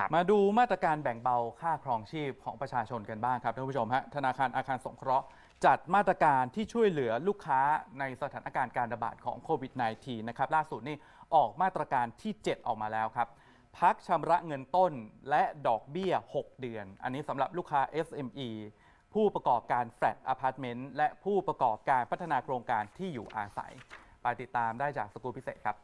ครับ มาดูมาตรการแบ่งเบาค่าครองชีพของประชาชนกันบ้างครับท่านผู้ชมฮะธนาคารอาคารสงเคราะห์จัดมาตรการที่ช่วยเหลือลูกค้าในสถานการณ์การระบาดของโควิด -19 นะครับล่าสุดนี่ออกมาตรการที่ 7 ออกมาแล้วครับ พักชำระเงินต้นและดอกเบี้ย 6 เดือน อันนี้สำหรับลูกค้า SME ผู้ประกอบการแฟลตอพาร์ตเมนต์และผู้ประกอบการพัฒนาโครงการที่อยู่อาศัย ไปติดตามได้จากสกูลพิเศษครับ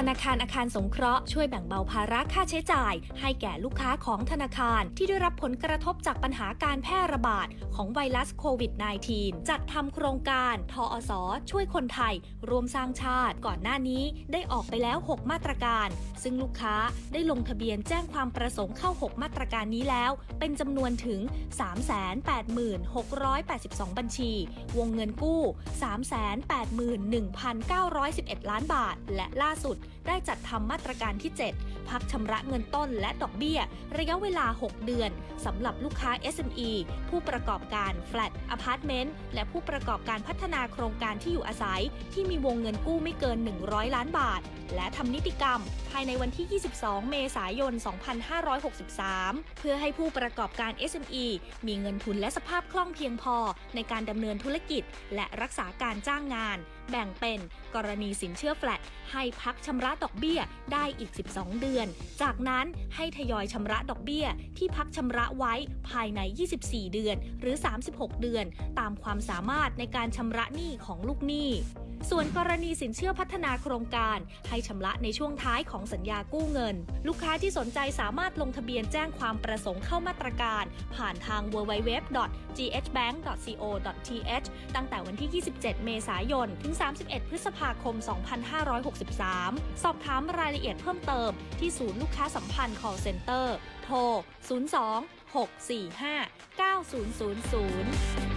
ธนาคารอาคารสงเคราะห์ช่วยแบ่งเบาภาระค่าใช้จ่าย ให้แก่ลูกค้าของธนาคารที่ได้รับผลกระทบจากปัญหาการแพร่ระบาดของไวรัสโควิด -19 จัดทำโครงการทออสช่วยคนไทย รวมสร้างชาติก่อนหน้านี้ได้ออกไปแล้ว 6 มาตรการ ซึ่งลูกค้าได้ลงทะเบียนแจ้งความประสงค์เข้า 6 มาตรการนี้แล้ว เป็นจำนวนถึง 386,682 บัญชี วงเงินกู้ 381,911 ล้านบาท และล่าสุดได้จัดทำมาตรการที่ 7 พักชำระเงินต้นและดอกเบี้ย ระยะเวลา 6 เดือนสำหรับลูกค้า SME ผู้ประกอบการแฟลตอพาร์ตเมนต์และผู้ประกอบการพัฒนาโครงการที่อยู่อาศัย ที่มีวงเงินกู้ไม่เกิน 100 ล้านบาท และทำนิติกรรม ภายในวันที่ 22 เมษายน 2563 เพื่อให้ผู้ประกอบการ SME มีเงินทุนและสภาพคล่องเพียงพอ ในการดำเนินธุรกิจ และรักษาการจ้างงาน แบ่งเป็นกรณีสินเชื่อแฟลตให้พักชำระดอกเบี้ยได้อีก 12 เดือนดือน จากนั้นให้ทยอยชำระดอกเบี้ย ที่พักชำระไว้ภายใน 24 เดือน หรือ 36 เดือน ตามความสามารถในการชำระหนี้ของลูกหนี้ ส่วนกรณีสินเชื่อพัฒนาโครงการ ให้ชำระในช่วงท้ายของสัญญากู้เงิน ลูกค้าที่สนใจสามารถลงทะเบียนแจ้งความประสงค์เข้ามาตรการ ผ่านทาง www.ghbank.co.th ตั้งแต่วันที่ 27 เมษายน ถึง 31 พฤษภาคม 2563 สอบถามรายละเอียดเพิ่มเติม ที่ศูนย์ลูกค้าสัมพันธ์ call center โทร 02 645 9000